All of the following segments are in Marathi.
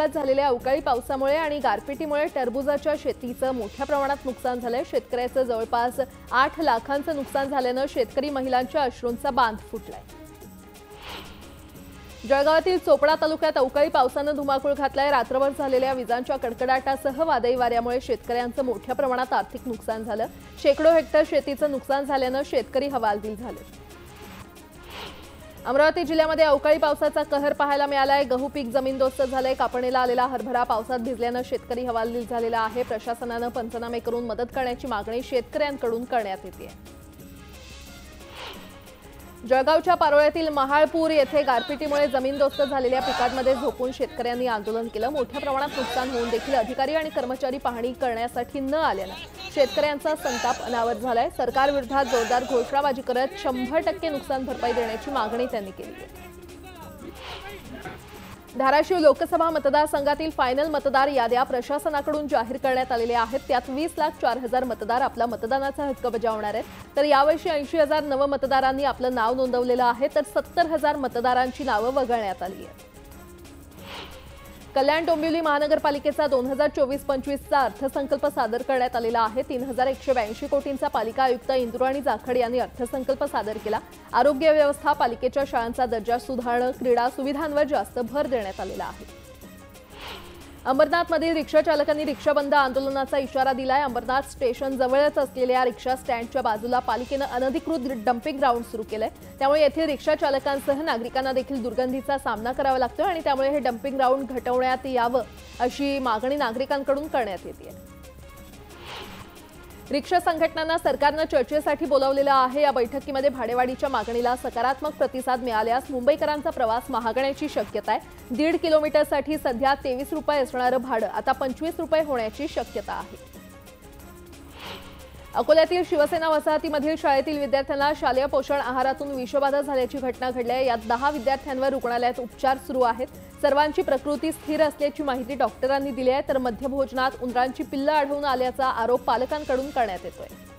झालेल्या अवकाळी पावसामुळे आणि गारपिटीमुळे टरबूजाच्या शेतीचं मोठ्या प्रमाणात नुकसान झालंय. शेतकऱ्याचं जवळपास आठ लाखांचं नुकसान झाल्यानं शेतकरी महिलांच्या अश्रूंचा बांध फुटलाय. जळगावातील चोपडा तालुक्यात अवकाळी पावसानं धुमाकूळ घातलाय. रात्रभर झालेल्या विजांच्या कडकडाटासह वादळी वाऱ्यामुळे शेतकऱ्यांचं मोठ्या प्रमाणात आर्थिक नुकसान झालं. शेकडो हेक्टर शेतीचं नुकसान झाल्यानं शेतकरी हवालदिल झाले. अमरावती जिल्ह्यामध्ये अवकाळी पावसाचा कहर पाहायला मिळालाय. गहू पीक जमीनदोस्त झालंय. कापणीला आलेला हरभरा पावसात भिजल्यानं शेतकरी हवालदिल झालेला आहे. प्रशासनानं पंचनामे करून मदत करण्याची मागणी शेतकऱ्यांकडून करण्यात येते. जळगावच्या पारोळ्यातील महाळपूर येथे गारपिटीमुळे जमीनदोस्त झालेल्या पिकांमध्ये झोपून शेतकऱ्यांनी आंदोलन केलं. मोठ्या प्रमाणात नुकसान होऊन देखील अधिकारी आणि कर्मचारी पाहणी करण्यासाठी न आल्यानं शेतकऱ्यांचा संताप अनावर झालाय. सरकारविरोधात जोरदार घोषणाबाजी करत शंभर टक्के नुकसान भरपाई देण्याची मागणी त्यांनी केली आहे. धाराशिव लोकसभा मतदारसंघातील फायनल मतदार याद्या प्रशासनाकडून जाहीर करण्यात आलेल्या आहेत. त्यात वीस लाख चार हजार मतदार आपला मतदानाचा हक्क बजावणार आहेत. तर यावर्षी ऐंशी हजार नवमतदारांनी आपलं नाव नोंदवलेलं आहे. तर सत्तर हजार मतदारांची नावं वगळण्यात आली आहेत. कल्याण डोंबिवली महानगरपालिकेचा दोन हजार चोवीस पंचवीसचा अर्थसंकल्प सादर करण्यात आलेला आहे. तीन हजार एकशे ब्याऐंशी कोटींचा पालिका आयुक्त इंद्राणी जाखड यांनी अर्थसंकल्प सादर केला. आरोग्य व्यवस्था पालिकेच्या शाळांचा दर्जा सुधारणं क्रीडा सुविधांवर जास्त भर देण्यात आलेला आहे. अंबरनाथमधील रिक्षा चालकांनी रिक्षा बंद आंदोलनाचा इशारा दिलाय. अंबरनाथ स्टेशन जवळच असलेल्या रिक्षा स्टँडच्या बाजूला पालिकेनं अनधिकृत डम्पिंग ग्राउंड सुरू केलंय. त्यामुळे येथील रिक्षा चालकांसह नागरिकांना देखील दुर्गंधीचा सामना करावा लागतो आणि त्यामुळे हे डम्पिंग ग्राउंड घटवण्यात यावं अशी मागणी नागरिकांकडून करण्यात येते रिक्षा संघटनांना सरकारनं चर्चेसाठी बोलावलेलं आहे. या बैठकीमध्ये भाडेवाढीच्या मागणीला सकारात्मक प्रतिसाद मिळाल्यास मुंबईकरांचा प्रवास महागण्याची शक्यता आहे. दीड किलोमीटरसाठी सध्या तेवीस रुपये असणारं भाडं आता पंचवीस रुपये होण्याची शक्यता आहे. अकोल्यातील शिवसेना वसाहतीमधील शाळेतील विद्यार्थ्यांना शालेय पोषण आहारातून विषबाधा झाल्याची घटना घडली आहे यात दहा विद्यार्थ्यांवर रुग्णालयात उपचार सुरू आहेत. सर्वांची प्रकृती स्थिर असल्याची माहिती डॉक्टरांनी दिली आहे तर मध्यभोजनात उंदरांची पिल्लं आढळून आल्याचा आरोप पालकांकडून करण्यात येतोय.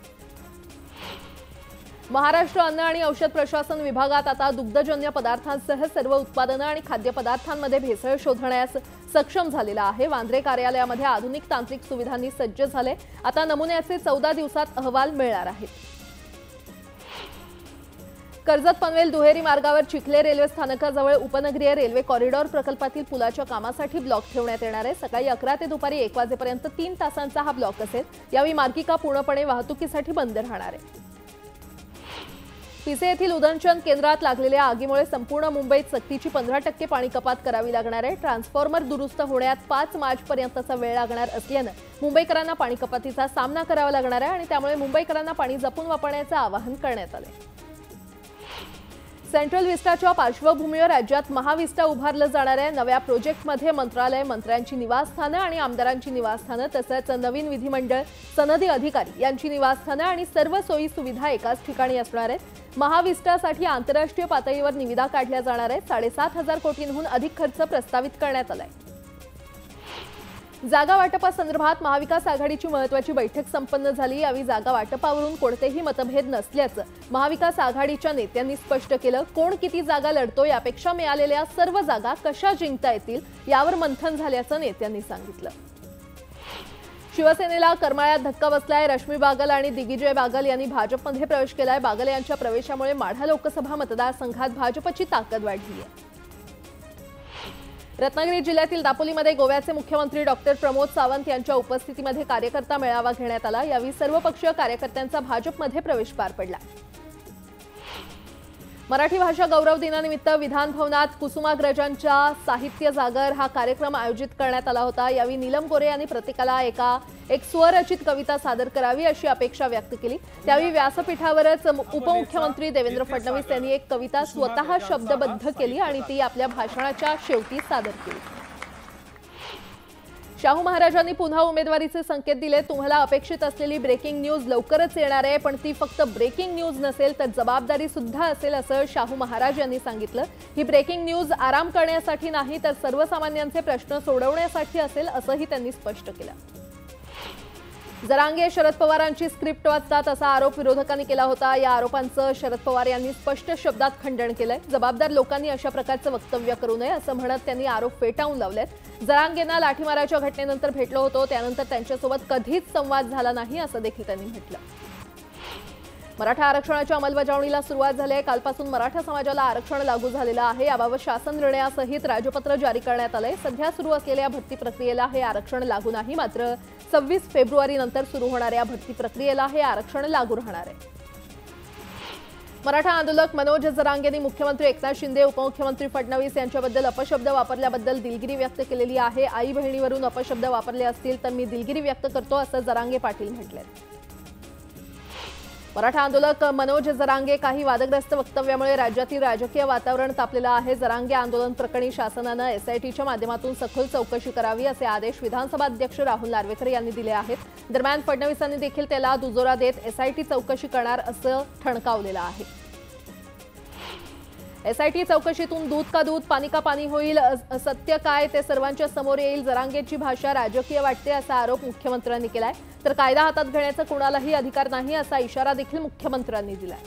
महाराष्ट्र अन्न आणि औषध प्रशासन विभागात आता दुग्धजन्य पदार्थांसह सर्व उत्पादनं आणि खाद्यपदार्थांमध्ये भेसळ शोधण्यास सक्षम झालेला आहे. वांद्रे कार्यालयामध्ये आधुनिक तांत्रिक सुविधांनी सज्ज झाले. आता नमुन्याचे चौदा दिवसात अहवाल मिळणार आहेत. कर्जत पनवेल दुहेरी मार्गावर चिखले रेल्वे स्थानकाजवळ उपनगरीय रेल्वे कॉरिडॉर प्रकल्पातील पुलाच्या कामासाठी ब्लॉक ठेवण्यात येणार आहे. सकाळी अकरा ते दुपारी एक वाजेपर्यंत तीन तासांचा हा ब्लॉक असेल. यावेळी मार्गिका पूर्णपणे वाहतुकीसाठी बंद राहणार आहे. पिसे येथील उदनचंद केंद्रात लागलेल्या आगीमुळे संपूर्ण मुंबईत सक्तीची पंधरा टक्के पाणी कपात करावी लागणार आहे. ट्रान्सफॉर्मर दुरुस्त होण्यात पाच मार्चपर्यंतचा वेळ लागणार असल्यानं मुंबईकरांना पाणी कपातीचा सामना करावा लागणार आहे आणि त्यामुळे मुंबईकरांना पाणी जपून वापरण्याचं आवाहन करण्यात आलं सेंट्रल विस्टाच्या पार्श्वभूमीवर राज्यात महाविस्टा उभारलं जाणार आहे. नव्या प्रोजेक्टमध्ये मंत्रालय मंत्र्यांची निवासस्थानं आणि आमदारांची निवासस्थानं तसंच नवीन विधिमंडळ सनदी अधिकारी यांची निवासस्थानं आणि सर्व सोयी सुविधा एकाच ठिकाणी असणार आहेत. महाविस्टासाठी आंतरराष्ट्रीय पातळीवर निविदा काढल्या जाणार आहेत. साडेसात हजार कोटींहून अधिक खर्च प्रस्तावित करण्यात आलाय. जागा वाटपासंदर्भात महाविकास आघाडीची महत्वाची बैठक संपन्न झाली. यावेळी जागा वाटपावरून कोणतेही मतभेद नसल्याचं महाविकास आघाडीच्या नेत्यांनी स्पष्ट केलं. कोण किती जागा लढतो यापेक्षा मिळालेल्या सर्व जागा कशा जिंकता येतील यावर मंथन झाल्याचं नेत्यांनी सांगितलं. शिवसेनेला करमाळ्यात धक्का बसलाय. रश्मी बागल आणि दिग्विजय बागल यांनी भाजपमध्ये प्रवेश केलाय. बागल यांच्या प्रवेशामुळे माढा लोकसभा मतदारसंघात भाजपची ताकद वाढली आहे रत्नागिरी जिल्ह्यातील दापोलीमध्ये गोव्याचे मुख्यमंत्री डॉक्टर प्रमोद सावंत यांच्या उपस्थितीमध्ये कार्यकर्ता मेळावा घेण्यात आला. यावेळी सर्वपक्षीय कार्यकर्त्यांचा भाजपमध्ये प्रवेश पार पडला. मराठी भाषा गौरव दिनानिमित्त विधानभवनात कुसुमाग्रजांच्या साहित्य जागर हा कार्यक्रम आयोजित करण्यात आला होता. यावेळी नीलम गोरे यांनी प्रत्येकाला एका एक स्वरचित कविता सादर करावी अशी अपेक्षा व्यक्त केली. त्यावेळी व्यासपीठावरच उपमुख्यमंत्री देवेंद्र फडणवीस यांनी एक कविता स्वतः शब्दबद्ध केली आणि ती आपल्या भाषणाच्या शेवटी सादर केली. शाहू महाराजांनी पुन्हा उमेदवारीचे संकेत दिले. तुम्हाला अपेक्षित असलेली ब्रेकिंग न्यूज लवकरच येणार आहे पण ती फक्त ब्रेकिंग न्यूज नसेल तर जबाबदारी सुद्धा असेल असं शाहू महाराज यांनी सांगितलं. ही ब्रेकिंग न्यूज आराम करण्यासाठी नाही तर सर्वसामान्यांचे प्रश्न सोडवण्यासाठी असेल असंही त्यांनी स्पष्ट केलं. जरांगे शरद पवारांची स्क्रिप्ट वाचतात असा आरोप विरोधकांनी केला होता. या आरोपांचं शरद पवार यांनी स्पष्ट शब्दात खंडन केलंय. जबाबदार लोकांनी अशा प्रकारचं वक्तव्य करू नये असं म्हणत त्यांनी आरोप फेटाळून लावलेत. जरांगेंना लाठीमाराच्या घटनेनंतर भेटलो होतो. त्यानंतर त्यांच्यासोबत कधीच संवाद झाला नाही असं देखील त्यांनी म्हटलं. मराठा आरक्षणाच्या अंमलबजावणीला सुरुवात झाली आहे. कालपासून मराठा समाजाला आरक्षण लागू झालेलं आहे. याबाबत शासन निर्णयासहित राजपत्र जारी करण्यात आलंय. सध्या सुरू असलेल्या भरती प्रक्रियेला हे आरक्षण लागू नाही. मात्र सव्वीस फेब्रुवारी नंतर सुरू होणाऱ्या भरती प्रक्रियेला हे आरक्षण लागू राहणार आहे. मराठा आंदोलक मनोज जरांगेंनी मुख्यमंत्री एकनाथ शिंदे उपमुख्यमंत्री फडणवीस यांच्याबद्दल अपशब्द वापरल्याबद्दल दिलगिरी व्यक्त केलेली आहे. आई बहिणीवरून अपशब्द वापरले असतील तर मी दिलगिरी व्यक्त करतो असं जरांगे पाटील म्हटले मराठा आंदोलक मनोज जरांगे काही वादग्रस्त वक्तव्यामुळे राज्यातील राजकीय वातावरण तापलेलं आहे. जरांगे आंदोलन प्रकरणी शासनानं एसआयटीच्या माध्यमातून सखोल चौकशी करावी असे आदेश विधानसभा अध्यक्ष राहुल नार्वेकर यांनी दिले आहेत. दरम्यान फडणवीसांनी देखील त्याला दुजोरा देत एसआयटी चौकशी करणार असं ठणकावलेलं आहे. एसआयटी चौकशीतून दूध का दूध पाणी का पाणी होईल सत्य काय ते सर्वांच्या समोर येईल. जरांगेची भाषा राजकीय वाटते असा आरोप मुख्यमंत्र्यांनी केलाय. तर कायदा हातात घेण्याचा कुणालाही अधिकार नाही असा इशारा देखील मुख्यमंत्र्यांनी दिलाय.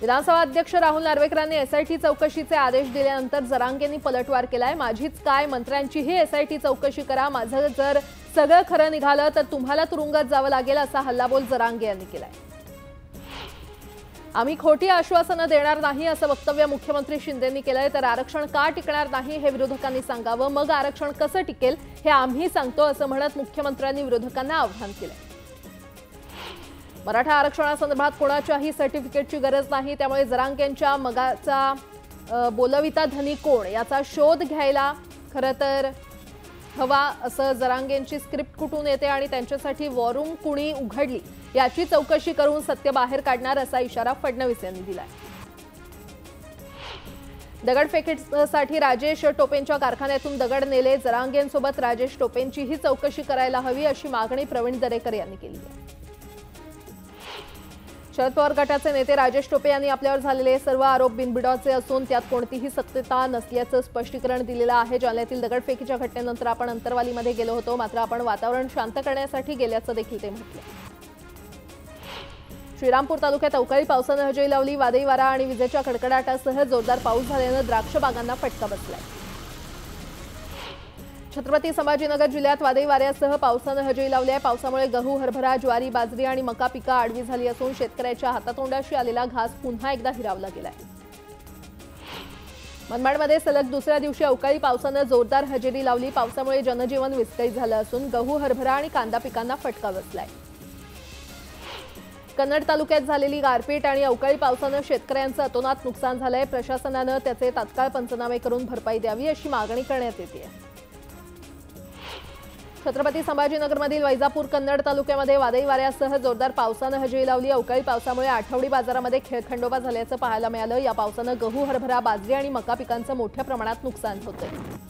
विधानसभा अध्यक्ष राहुल नार्वेकरांनी एसआयटी चौकशीचे आदेश दिल्यानंतर जरांगेंनी पलटवार केलाय. माझीच काय मंत्र्यांचीही एसआयटी चौकशी करा. माझं जर सगळं खरं निघालं तर तुम्हाला तुरुंगात जावं लागेल असा हल्लाबोल जरांगे यांनी केलाय. आम्ही खोटी आश्वासनं देणार नाही असं वक्तव्य मुख्यमंत्री शिंदेंनी केलंय तर आरक्षण का टिकणार नाही हे विरोधकांनी सांगावं मग आरक्षण कसं टिकेल हे आम्ही सांगतो असं म्हणत मुख्यमंत्र्यांनी विरोधकांना आव्हान केलंय. मराठा आरक्षणासंदर्भात कोणाच्याही सर्टिफिकेटची गरज नाही त्यामुळे जरांग यांच्या मगाचा बोलविता धनी कोण याचा शोध घ्यायला खरं तर हवा असं जरांगेंची स्क्रिप्ट कुठून येते आणि त्यांच्यासाठी वॉरूम कुणी उघडली याची चौकशी करून सत्य बाहेर काढणार असा इशारा फडणवीस यांनी दिलाय. दगडफेकीसाठी राजेश टोपेंच्या कारखान्यातून दगड नेले जरांगेंसोबत राजेश टोपेंचीही चौकशी करायला हवी अशी मागणी प्रवीण दरेकर यांनी केली आहे. शरद पवार गटाचे नेते राजेश टोपे यांनी आपल्यावर झालेले सर्व आरोप बिनबिडाचे असून त्यात कोणतीही सत्यता नसल्याचं स्पष्टीकरण दिलेलं आहे. जालन्यातील दगडफेकीच्या घटनेनंतर आपण अंतरवालीमध्ये गेलो होतो. मात्र आपण वातावरण शांत करण्यासाठी गेल्याचं देखील ते म्हटलं. श्रीरामपूर तालुक्यात अवकाळी पावसानं हजेरी लावली. वादळी वारा आणि विजेच्या कडकडाटासह जोरदार पाऊस झाल्यानं द्राक्ष बागांना फटका बसलाय. छत्रपती संभाजीनगर जिल्ह्यात वादळी वाऱ्यासह पावसानं हजेरी लावली आहे. पावसामुळे गहू हरभरा ज्वारी बाजरी आणि मका पिका आडवी झाली असून शेतकऱ्याच्या हातातोंडाशी आलेला घास पुन्हा एकदा हिरावला गेलाय. मनमाडमध्ये सलग दुसऱ्या दिवशी अवकाळी पावसानं जोरदार हजेरी लावली. पावसामुळे जनजीवन विस्कळीत झालं असून गहू हरभरा आणि कांदा पिकांना फटका बसलाय. कन्नड तालुक्यात झालेली गारपीट आणि अवकाळी पावसानं शेतकऱ्यांचं अतोनात नुकसान झालंय. प्रशासनानं त्याचे तात्काळ पंचनामे करून भरपाई द्यावी अशी मागणी करण्यात येते छत्रपती संभाजीनगरमधील वैजापूर कन्नड तालुक्यामध्ये वादळी वाऱ्यासह जोरदार पावसानं हजेरी लावली. अवकाळी पावसामुळे आठवडी बाजारामध्ये खेळखंडोबा झाल्याचं पाहायला मिळालं. या पावसानं गहू हरभरा बाजरी आणि मका पिकांचं मोठ्या प्रमाणात नुकसान होतं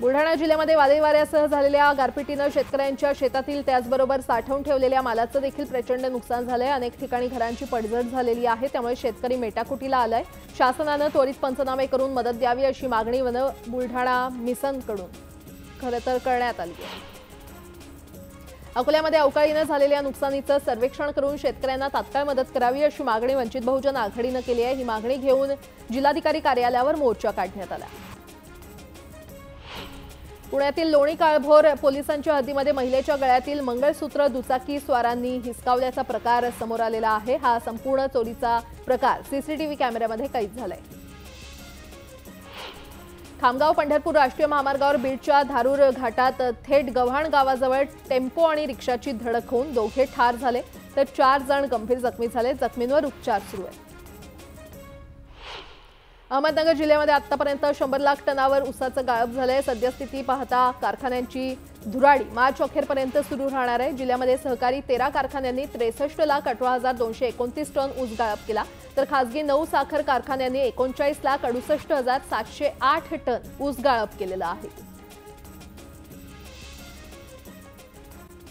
बुलढाणा जिल्ह्यामध्ये वादळी वाऱ्यासह झालेल्या गारपिटीनं शेतकऱ्यांच्या शेतातील त्याचबरोबर साठवून ठेवलेल्या मालाचं देखील प्रचंड नुकसान झालंय. अनेक ठिकाणी घरांची पडझड झालेली आहे त्यामुळे शेतकरी मेटाकुटीला आलाय. शासनानं त्वरित पंचनामे करून मदत द्यावी अशी मागणी वन बुलढाणा मिसनकडून. खरं तर करण्यात आली आहे. अकोल्यामध्ये अवकाळीनं झालेल्या नुकसानीचं सर्वेक्षण करून शेतकऱ्यांना तात्काळ मदत करावी अशी मागणी वंचित बहुजन आघाडीनं केली आहे. ही मागणी घेऊन जिल्हाधिकारी कार्यालयावर मोर्चा काढण्यात आला. पुण्यातील लोणी काळभोर पोलिसांच्या हद्दीमध्ये महिलेच्या गळ्यातील मंगळसूत्र दुचाकी स्वारांनी हिसकावल्याचा प्रकार समोर आलेला आहे. हा संपूर्ण चोरीचा प्रकार सीसीटीव्ही कॅमेऱ्यामध्ये कैद झालाय. खामगाव पंढरपूर राष्ट्रीय महामार्गावर बीडच्या धारूर घाटात थेट गव्हाण गावाजवळ टेम्पो आणि रिक्षाची धडक होऊन दोघे ठार झाले तर चार जण गंभीर जखमी झाले. जखमींवर उपचार सुरू आहेत. अहमदनगर जिल्ह्यामध्ये आतापर्यंत शंभर लाख टनावर उसाचं गाळप झालंय. सद्यस्थिती पाहता कारखान्यांची धुराडी मार्च अखेरपर्यंत सुरू राहणार आहे. जिल्ह्यामध्ये सहकारी तेरा कारखान्यांनी त्रेसष्ट लाख अठरा हजार दोनशे एकोणतीस टन ऊस गाळप केला. तर खासगी नऊ साखर कारखान्यांनी एकोणचाळीस लाख अडुसष्ट हजार सातशे आठ टन ऊस गाळप केलेला आहे.